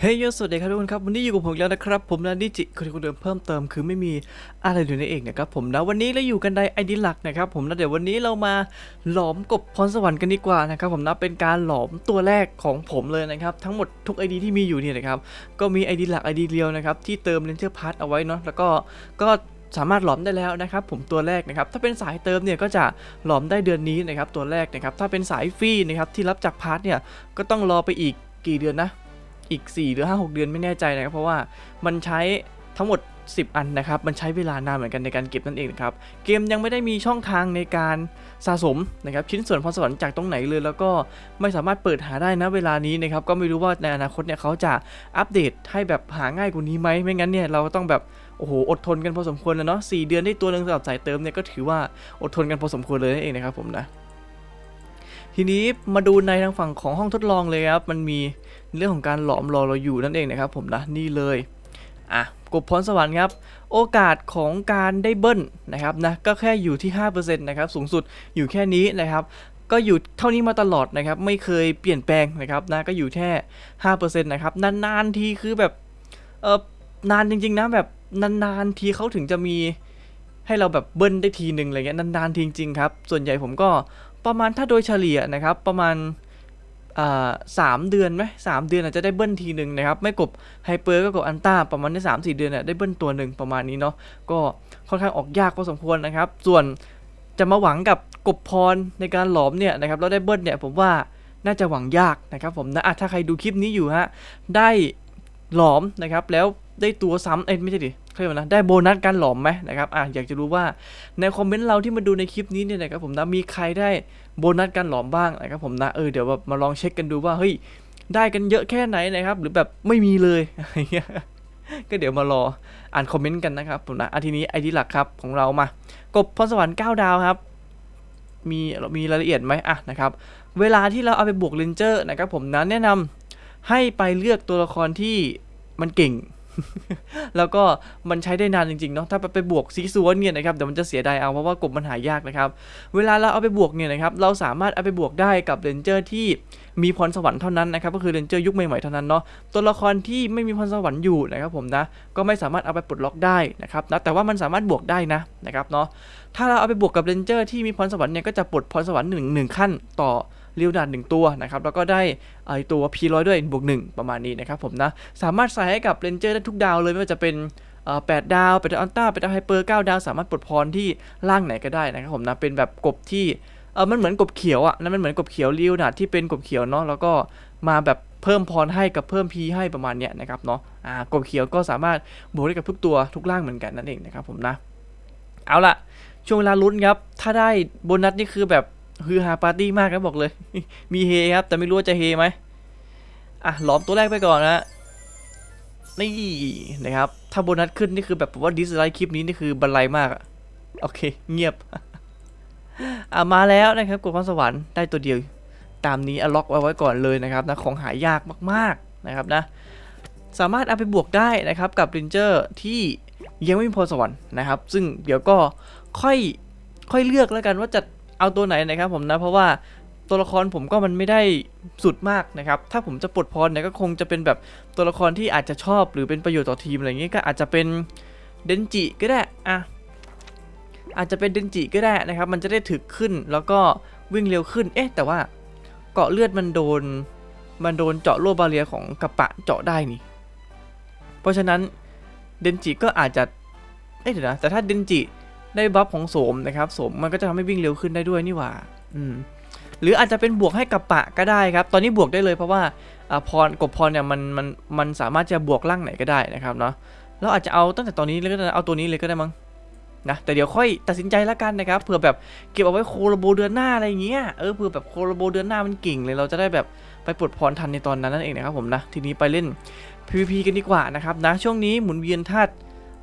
เฮ้ยสวัสดีครับทุกคนครับวันนี้อยู่กับผมแล้วนะครับ ผมนันิจิคนคนเดิมเพิ่มเติมคือไม่มีอะไรอยู่ในเองนะครับผมนะวันนี้เราอยู่กันในไอดีหลักนะครับผมนะเดี๋ยววันนี้เรามาหลอมกบพรสวรรค์กันดีกว่านะครับผมนะเป็นการหลอมตัวแรกของผมเลยนะครับ ทั้งหมดทุกไอดีที่มีอยู่เนี่ยนะครับก็มีไอดีหลักไอดีเดียวนะครับที่เติมเลนเจอร์พาร์ทเอาไว้เนาะแล้วก็ก็สามารถหลอมได้แล้วนะครับผมตัวแรกนะครับถ้าเป็นสายเติมเนี่ยก็จะหลอมได้เดือนนี้นะครับตัวแรกนะครับถ้าเป็นสายฟรีนะครับที่รับจากพาร์ทเนี่ยก็ต้องรอไปอีกกี่เดือนนะ อีก 4 หรือ 5 6 เดือนไม่แน่ใจนะครับ เพราะว่ามันใช้ทั้งหมด 10 อันนะครับ มันใช้เวลานานเหมือนกันในการเก็บนั่นเองนะครับ เกมยังไม่ได้มีช่องทางในการสะสมนะครับ ชิ้นส่วนพรสวรรค์จากตรงไหนเลย แล้วก็ไม่สามารถเปิดหาได้นะเวลานี้นะครับ ก็ไม่รู้ว่าในอนาคตเนี่ยเขาจะอัปเดตให้แบบหาง่ายกว่านี้ไหม ไม่งั้นเนี่ยเราก็ต้องแบบโอ้โห อดทนกันพอสมควรแล้วเนาะสเดือนได้ตัวหนึ่งสำหรับสายเติมเนี่ยก็ถือว่าอดทนกันพอสมควรเลยนั่นเองนะครับผมนะ ทีนี้มาดูในทางฝั่งของห้องทดลองเลยครับ มันมี เรื่องของการหลอมรอเราอยู่นั่นเองนะครับผมนะนี่เลยอะกบพรสวรรค์ครับโอกาสของการได้เบิ้ลนะครับนะก็แค่อยู่ที่5%นะครับสูงสุดอยู่แค่นี้นะครับก็อยู่เท่านี้มาตลอดนะครับไม่เคยเปลี่ยนแปลงนะครับนะก็อยู่แค่5%นะครับนานๆทีคือแบบเออนานจริงๆนะแบบนานๆทีเขาถึงจะมีให้เราแบบเบิ้ลได้ทีหนึ่งอะไรเงี้ยนานๆทีจริงๆครับส่วนใหญ่ผมก็ประมาณถ้าโดยเฉลี่ยนะครับประมาณ สามเดือนไหมสามเดือนอาจจะได้เบิ้ลทีหนึ่งนะครับ ไม่กบไฮเปอร์ก็กบอันต้าประมาณในสามสี่เดือนเนี่ยได้เบิ้ลตัวหนึ่งประมาณนี้เนาะก็ค่อนข้างออกยากพอสมควรนะครับ ส่วนจะมาหวังกับกบพรในการหลอมเนี่ยนะครับแล้วได้เบิ้ลเนี่ยผมว่าน่าจะหวังยากนะครับผมนะะถ้าใครดูคลิปนี้อยู่ฮะได้หลอมนะครับแล้ว ได้ตัวซ้ำเอ้ยไม่ใช่ดิเขาเรียกว่านะได้โบนัสการหลอมไหมนะครับอะอยากจะรู้ว่าในคอมเมนต์เราที่มาดูในคลิปนี้เนี่ยนะครับผมนะมีใครได้โบนัสการหลอมบ้างนะครับผมนะเออเดี๋ยวแบบมาลองเช็คกันดูว่าเฮ้ยได้กันเยอะแค่ไหนนะครับ หรือแบบไม่มีเลยอะไรเงี้ยก็เดี๋ยวมารออ่านคอมเมนต์กันนะครับผมนะอาทีนี้ไอดีหลักครับของเรามากบพรสวรรค์9ดาวครับมีมีรายละเอียดไหมอะนะครับ เวลาที่เราเอาไปบวกเลนเจอร์นะครับผมนะแนะนำให้ไปเลือกตัวละครที่มันเก่ง แล้วก็มันใช้ได้นานจริงๆเนาะถ้าไปบวกซีซัวเนี่ยนะครับเดี๋ยวมันจะเสียดายเอาเพราะว่ากบมันหายากนะครับ เวลาเราเอาไปบวกเนี่ยนะครับเราสามารถเอาไปบวกได้กับเรนเจอร์ที่มีพรสวรรค์เท่านั้นนะครับก็คือเรนเจอร์ยุคใหม่ๆเท่านั้นเนาะตัวละครที่ไม่มีพรสวรรค์อยู่นะครับผมนะก็ไม่สามารถเอาไปปลดล็อกได้นะครับนะแต่ว่ามันสามารถบวกได้นะนะครับเนาะถ้าเราเอาไปบวกกับเรนเจอร์ที่มีพรสวรรค์เนี่ยก็จะปลดพรสวรรค์หนึ่งหนึ่งขั้นต่อ รียวดาดหนึ่งตัวนะครับแล้วก็ได้ไอตัว P100 ด้วยบวกหนึ่งประมาณนี้นะครับผมนะสามารถใส่ให้กับเรนเจอร์ได้ทุกดาวเลยไม่ว่าจะเป็นเอ่อ8ดาวเป็นดาวอัลต้าเป็นดาวไฮเปอร์9ดาวสามารถปลดพรที่ล่างไหนก็ได้นะครับผมนะเป็นแบบกบที่เออมันเหมือนกบเขียวอะนั่นมันเหมือนกบเขียวรียวดาดที่เป็นกบเขียวเนาะแล้วก็มาแบบเพิ่มพรให้กับเพิ่ม P ให้ประมาณเนี้ยนะครับเนาะอ่ากบเขียวก็สามารถบวกได้กับทุกตัวทุกล่างเหมือนกันนั่นเองนะครับผมนะเอาล่ะช่วงเวลาลุ้นครับ ถ้าได้โบนัสนี่คือแบบ ฮือฮาปาร์ตี้มากนะบอกเลย มีเฮครับ แต่ไม่รู้ว่าจะเฮไหมอะหลอมตัวแรกไปก่อนนะนี่นะครับ ถ้าโบนัสขึ้นนี่คือแบบผมว่าดิสไลค์คลิปนี้นี่คือบันไลมากอะโอเค เงียบอะมาแล้วนะครับกดความสวรรค์ได้ตัวเดียว ตามนี้อล็อกไว้ไว้ก่อนเลยนะครับนะของหายากมากๆนะครับนะ สามารถเอาไปบวกได้นะครับกับรินเจอร์ที่ยังไม่มีพรสวรรค์นะครับ ซึ่งเดี๋ยวก็ค่อยค่อยเลือกแล้วกันว่าจะ เอาตัวไหนนะครับผมนะเพราะว่าตัวละครผมก็มันไม่ได้สุดมากนะครับ ถ้าผมจะปลดพรเนี่ยก็คงจะเป็นแบบตัวละครที่อาจจะชอบหรือเป็นประโยชน์ต่อทีมอะไรอย่างงี้ยก็อาจจะเป็นเดนจิก็ได้อะอาจจะเป็นเดนจิก็ได้นะครับ มันจะได้ถึกขึ้นแล้วก็วิ่งเร็วขึ้น เอ๊ะ แต่ว่าเกาะเลือดมันโดน มันโดนเจาะโลบาเรียของกระปะเจาะได้นี่ เพราะฉะนั้นเดนจิก็อาจจะเอ๊ะเดี๋ยวนะแต่ถ้าเดนจิ ได้บัฟของโสมนะครับโสมมันก็จะทำให้วิ่งเร็วขึ้นได้ด้วยนี่หว่าอืมหรืออาจจะเป็นบวกให้กับปะก็ได้ครับ ตอนนี้บวกได้เลยเพราะว่าอ่าพรกบพรเนี่ยมันมันมันสามารถจะบวกร่างไหนก็ได้นะครับเนาะเราอาจจะเอาตั้งแต่ตอนนี้เลยก็ได้เอาตัวนี้เลยก็ได้มั้งนะแต่เดี๋ยวค่อยตัดสินใจแล้วกันนะครับเผื่อแบบเก็บเอาไว้โคโลโบเดือนหน้าอะไรอย่างเงี้ยเออเผื่อแบบโคโลโบเดือนหน้ามันเก่งเลยเราจะได้แบบไปปลดพรทันในตอนนั้นนั่นเองนะครับผมนะทีนี้ไปเล่น PVP กันดีกว่านะครับนะช่วงนี้หมุนเวียนธาตุ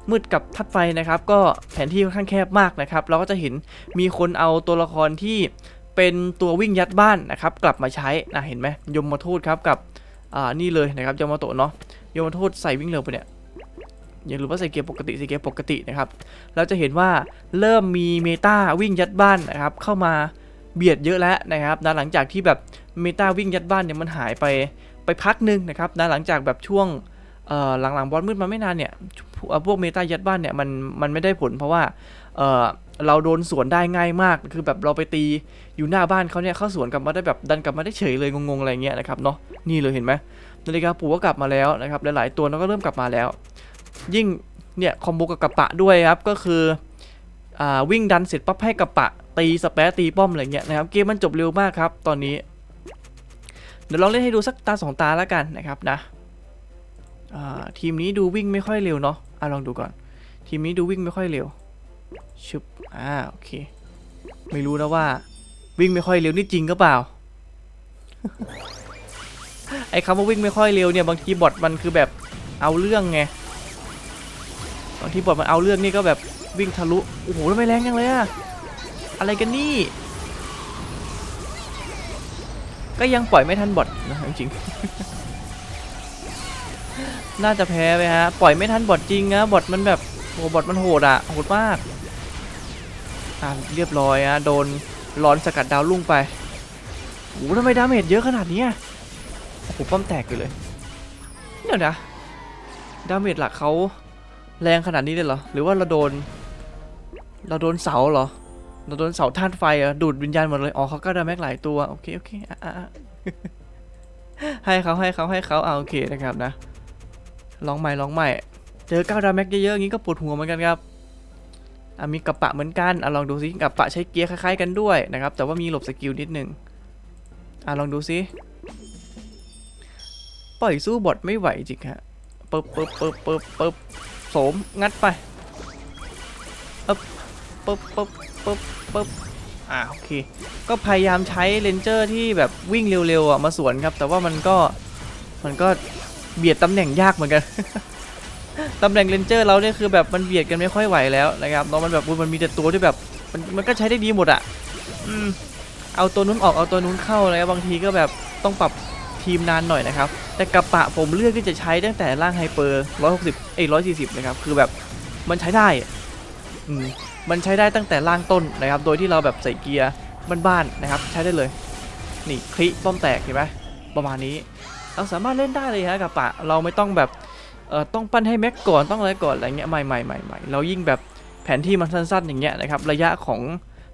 มืดกับธาตุไฟนะครับ ก็แผนที่ค่อนข้างแคบมากนะครับ เราก็จะเห็นมีคนเอาตัวละครที่เป็นตัววิ่งยัดบ้านนะครับ กลับมาใช้นะเห็นไหมยมมาทูตครับกับอ่านี่เลยนะครับยมมาโตเนาะยมมาทูตใส่วิ่งเร็วไปเนี่ยอย่าลืมว่าใส่เกียร์ปกติใส่เกียร์ปกตินะครับ เราจะเห็นว่าเริ่มมีเมตาวิ่งยัดบ้านนะครับเข้ามาเบียดเยอะแล้วนะครับนะหลังจากที่แบบเมตาวิ่งยัดบ้านเนี่ยมันหายไปไปพักหนึ่งนะครับนะหลังจากแบบช่วง เอ่อหลังๆบอสมืดมาไม่นานเนี่ยพวกเมตายัดบ้านเนี่ยมันมันไม่ได้ผลเพราะว่าเออเราโดนสวนได้ง่ายมากคือแบบเราไปตีอยู่หน้าบ้านเขาเนี่ยเข้าสวนกลับมาได้แบบดันกลับมาได้เฉยเลยงงๆอะไรเงี้ยนะครับเนาะนี่เลยเห็นไหมนาฬิกาปูก็กลับมาแล้วนะครับหลายๆตัวก็เริ่มกลับมาแล้ว ยิ่งเนี่ยคอมโบกับกระปะด้วยครับก็คืออ่าวิ่งดันเสร็จปั๊บให้กระปะตีสเปซตีป้อมอะไรเงี้ยนะครับเกมมันจบเร็วมากครับตอนนี้ เดี๋ยวลองเล่นให้ดูสักตาสองตาแล้วกันนะครับนะ ทีมนี้ดูวิ่งไม่ค่อยเร็วเนาะอะลองดูก่อน ทีมนี้ดูวิ่งไม่ค่อยเร็วชึบอ่าโอเค ไม่รู้นะว่า วิ่งไม่ค่อยเร็วนี่จริงก็เปล่า ไอ้คำว่าวิ่งไม่ค่อยเร็วเนี่ยบางทีบอทมันคือแบบเอาเรื่องไงบางทีบอทมันเอาเรื่องนี่ก็แบบวิ่งทะลุโอ้โหทำไมแรงจังเลยอะอะไรกันนี่ ก็ยังปล่อยไม่ทันบอทนะจริง น่าจะแพ้ไปฮะ ปล่อยไม่ทันบอทจริงนะบอทมันแบบโอ้บอทมันโหดอะโหดมาก อ่าเรียบร้อยอะโดนร้อนสกัดดาวลุ่งไปโอ้ทำไมดาเมจเยอะขนาดนี้โอ้โหป้อมแตกอยู่เลย เดี๋ยวนะ ดาเมจหลักเขาแรงขนาดนี้เลยเหรอ หรือว่าเราโดน เราโดนเสาเหรอ เราโดนเสาท่านไฟอะดูดวิญญาณหมดเลย อ๋อเขาก็ดาเมจหลายตัว โอเค โอเคอะให้เขาให้เขาให้เขาอ่าโอเคนะครับนะ ลองใหม่ลองใหม่ เจอเก้าดาเมจเยอะๆอย่างนี้ก็ปวดหัวเหมือนกันครับอะมีกระปะเหมือนกันอะลองดูซิกระปะใช้เกียร์คล้ายๆกันด้วยนะครับ แต่ว่ามีหลบสกิลนิดนึงอะลองดูซิปล่อยสู้บอทไม่ไหวจริงฮะปึ๊บปึ๊บปึ๊บปึ๊บปึ๊บโสมงัดไปปึ๊บปึ๊บปึ๊บปึ๊บปึ๊บอะโอเค ก็พยายามใช้เลนเจอร์ที่แบบวิ่งเร็วๆอะมาสวนครับ แต่ว่ามันก็มันก็ เบียดตำแหน่งยากเหมือนกัน ตำแหน่งเลนเจอร์เราเนี่ยคือแบบมันเบียดกันไม่ค่อยไหวแล้วนะครับเนาะมันแบบมันมีแต่ตัวที่แบบมันมันก็ใช้ได้ดีหมดอะอืมเอาตัวนู้นออกเอาตัวนู้นเข้าอะไรบางทีก็แบบต้องปรับทีมนานหน่อยนะครับ แต่กระปะผมเลือกที่จะใช้ตั้งแต่ร่างไฮเปอร์160เอ้ย140 นะครับ คือแบบมันใช้ได้อืมมันใช้ได้ตั้งแต่ร่างต้นนะครับ โดยที่เราแบบใส่เกียร์บ้านๆนะครับ ใช้ได้เลย นี่คลิป้อมแตกเห็นไหมประมาณนี้ เราสามารถเล่นได้เลยฮะกระปะเราไม่ต้องแบบเอ่อต้องปั้นให้แม็กก่อนต้องอะไรก่อนอะไรเงี้ยใหม่ใหม่ใหม่ใหม่เรายิ่งแบบแผนที่มันสั้นๆอย่างเงี้ยนะครับระยะของ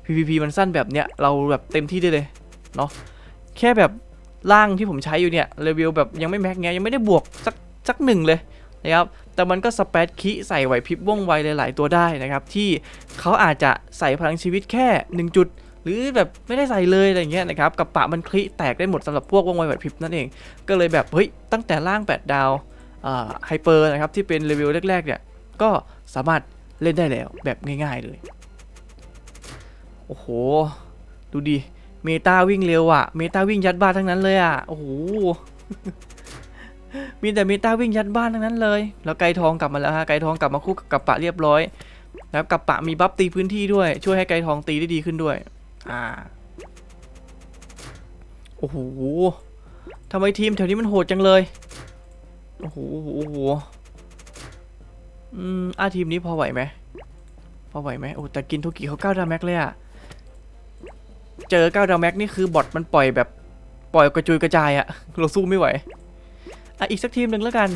PVP มันสั้นแบบเนี้ยเราแบบเต็มที่ได้เลยเนาะแค่แบบร่างที่ผมใช้อยู่เนี่ยเลเวลแบบยังไม่แม็กเงี้ยยังไม่ได้บวกสักสักหนึ่งเลยนะครับแต่มันก็สเปซคิใส่ไหวพริบว่องไวหลาย ๆ ตัวได้นะครับที่เขาอาจจะใส่พลังชีวิตแค่ 1 จุด หรือแบบไม่ได้ใส่เลยอะไรเงี้ยนะครับกับปะมันคลิแตกได้หมดสำหรับพวกว่องไวไหวพริบนั่นเอง ก็เลยแบบเฮ้ยตั้งแต่ร่าง 8 ดาวไฮเปอร์นะครับที่เป็นเลเวแรกๆเนี่ยก็สามารถเล่นได้แล้วแบบง่ายๆเลยโอ้โห ดูดิ เมตาวิ่งเร็วอะ่ะเมตาวิ่งยัดบ้านทั้งนั้นเลยอะ่ะโอ้โห มีแต่เมตาวิ่งยัดบ้านทั้งนั้นเลย แล้วไก่ทองกลับมาแล้วฮะ ไก่ทองกลับมาคู่กับกับปะเรียบร้อย แล้วกับปะมีบัฟตีพื้นที่ด้วย ช่วยให้ไก่ทองตีได้ดีขึ้นด้วย อ่า โอ้โหทำไมทีมแถวนี้มันโหดจังเลย โอ้โหโอ้โหอืมอาทีมนี้พอไหวไหมพอไหวไหมโอ้แต่กินทุกิเขาเก้าดาแม็กเลยอะเจอเก้าดาแม็กนี่คือบอทมันปล่อยแบบปล่อยกระจุยกระจายอะเราสู้ไม่ไหวอะอีกสักทีมหนึ่งแล้วกัน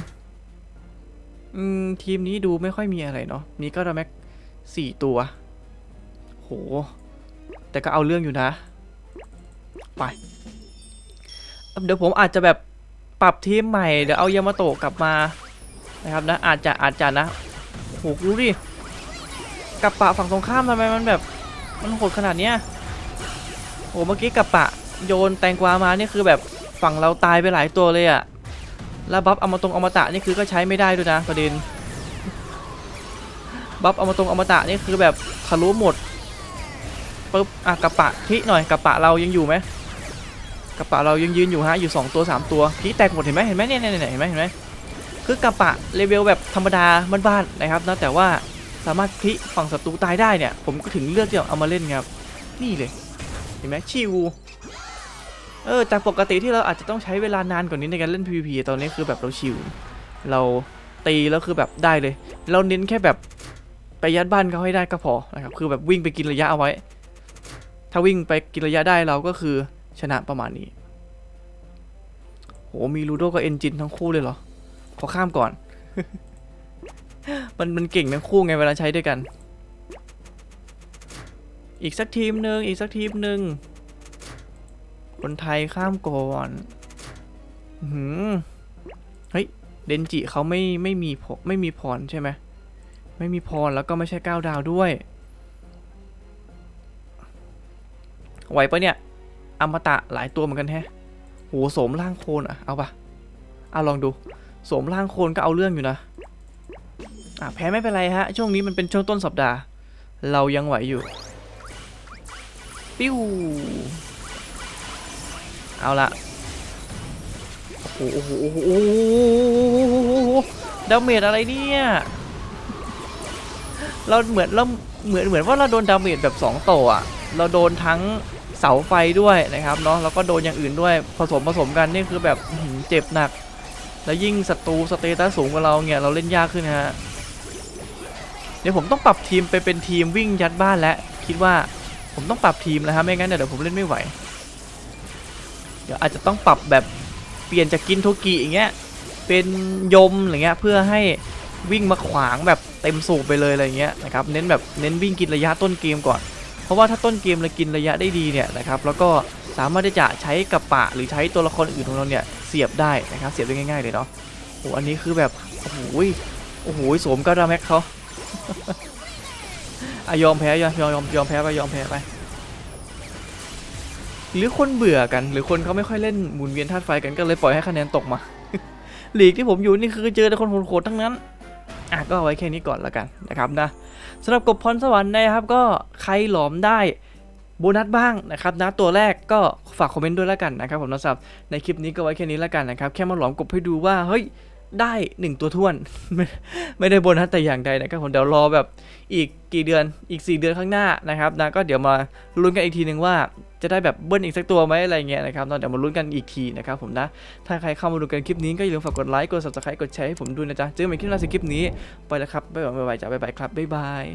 อืมทีมนี้ดูไม่ค่อยมีอะไรเนาะมีเก้าดาแม็กสี่ตัว โห แต่ก็เอาเรื่องอยู่นะ ไป เดี๋ยวผมอาจจะแบบปรับทีมใหม่ เดี๋ยวเอายามาโตะกลับมานะครับนะ อาจจะอาจจะนะโหรู้ดิกับปะฝั่งตรงข้ามทำไมมันแบบ มันโหดขนาดเนี้ยโหเมื่อกี้กับปะโยนแตงกวามานี่คือแบบฝั่งเราตายไปหลายตัวเลยอะแล้วบัฟเอามาตรงอมตะนี่คือก็ใช้ไม่ได้ด้วยนะประเด็นบัฟเอามาตรงอมตะนี่คือแบบทะลุหมด ปึ๊บอะกระปะที่หน่อยกระปะเรายังอยู่ไหมกระปะเรายังยืนอยู่ฮะอยู่สองตัวสามตัวที่แตกหมดเห็นไหมเห็นไหมเนี่ยเนี่ยเนี่ยเห็นไหมเห็นไหมคือกระปะเลเวลแบบธรรมดาบ้านๆนะครับนะแต่ว่าสามารถพลิฝั่งศัตรูตายได้เนี่ยผมก็ถึงเลือกที่จะเอามาเล่นครับนี่เลยเห็นไหมชิวเออจากปกติที่เราอาจจะต้องใช้เวลานานกว่านี้ในการเล่น PVP ตอนนี้คือแบบเราชิวเราตีแล้วคือแบบได้เลย เราเน้นแค่แบบไปยัดบ้านเขาให้ได้ก็พอนะครับคือแบบวิ่งไปกินระยะเอาไว้ ถ้าวิ่งไปกินระยะได้เราก็คือชนะประมาณนี้โหมีลูโดกับเอนจินทั้งคู่เลยเหรอ ขอข้ามก่อน มันมันเก่งทั้งคู่ไงเวลาใช้ด้วยกัน อีกสักทีมหนึ่งอีกสักทีมหนึ่งคนไทยข้ามก่อนหือเฮ้ย เดนจิเขาไม่ไม่มีพไม่มีพรใช่ไหม ไม่มีพรแล้วก็ไม่ใช่ก้าวดาวด้วย ไหวปะเนี่ยอมตะหลายตัวเหมือนกันแฮะโหโสมร่างโคนอะเอาปะเอาลองดูโสมร่างโคนก็เอาเรื่องอยู่นะอะแพ้ไม่เป็นไรฮะ ช่วงนี้มันเป็นช่วงต้นสัปดาห์ เรายังไหวอยู่ ปิ้ว เอาละโอ้โหโอ้โหโอ้โหดาเมจอะไรเนี่ย เราเหมือนเราเหมือนเหมือนว่าเราโดนดาเมจแบบ2ต่ออะเราโดนทั้ง เสาไฟด้วยนะครับเนาะแล้วก็โดนอย่างอื่นด้วยผสมผสมกันนี่คือแบบเจ็บหนัก แล้วยิ่งศัตรูสเตตัสสูงกว่าเราเนี่ยเราเล่นยากขึ้นฮะเดี๋ยวผมต้องปรับทีมไปเป็นทีมวิ่งยัดบ้านแล้วคิดว่าผมต้องปรับทีมแล้วฮะไม่งั้นเดี๋ยวผมเล่นไม่ไหว เดี๋ยวอาจจะต้องปรับแบบเปลี่ยนจากกินโทกิอย่างเงี้ยเป็นยมอะไรเงี้ยเพื่อให้วิ่งมาขวางแบบเต็มสูบไปเลยอะไรเงี้ยนะครับเน้นแบบเน้นวิ่งกินระยะต้นเกมก่อน ราะว่าถ้าต้นเกมเรากินระยะได้ดีเนี่ยนะครับแล้วก็สามารถที่จะใช้กระปะหรือใช้ตัวละครอื่นของเราเนี่ยเสียบได้นะครับเสียบได้ง่ายๆเลยเนาะโอ้อันนี้คือแบบโอ้โหโอ้โหสมกระดาแม็กเขาอะยอมแพ้ยอมยอมยอมยอมแพ้ไปยอมแพ้ไปหรือคนเบื่อกัน หรือคนเขาไม่ค่อยเล่นหมุนเวียนธาตุไฟกันก็เลยปล่อยให้คะแนนตกมาหลีกที่ผมอยู่นี่คือเจอแต่คนโหดๆทั้งนั้น อะก็เอาไว้แค่นี้ก่อนแล้วกันนะครับนะสำหรับกบพรสวรรค์นะครับก็ใครหลอมได้โบนัสบ้างนะครับนะตัวแรกก็ฝากคอมเมนต์ด้วยแล้วกันนะครับผมนะสำหรับในคลิปนี้ก็ไว้แค่นี้แล้วกันนะครับแค่มาหลอมกบให้ดูว่าเฮ้ย ได้หนึ่งตัวท้วนไม่ไม่ได้โบนัสแต่อย่างใดนะครับผมเดี๋ยวรอแบบอีกกี่เดือนอีก 4 เดือนข้างหน้านะครับนะก็เดี๋ยวมาลุ้นกันอีกทีหนึ่งว่าจะได้แบบเบิ้ลอีกสักตัวไหมอะไรเงี้ยนะครับเนเดี๋ยวมาลุ้นกันอีกทีนะครับผมนะ ถ้าใครเข้ามาดูกันคลิปนี้ก็อย่าลืมฝากกดไลค์กด subscribe กดแชร์ให้ผมด้วยนะจ๊ะเจอกันใหม่คลิปหน้าสำหรับคลิปนี้ไปแล้วครับบ๊ายบายบ๊ายบายจ้ะบ๊ายบายครับบ๊ายบาย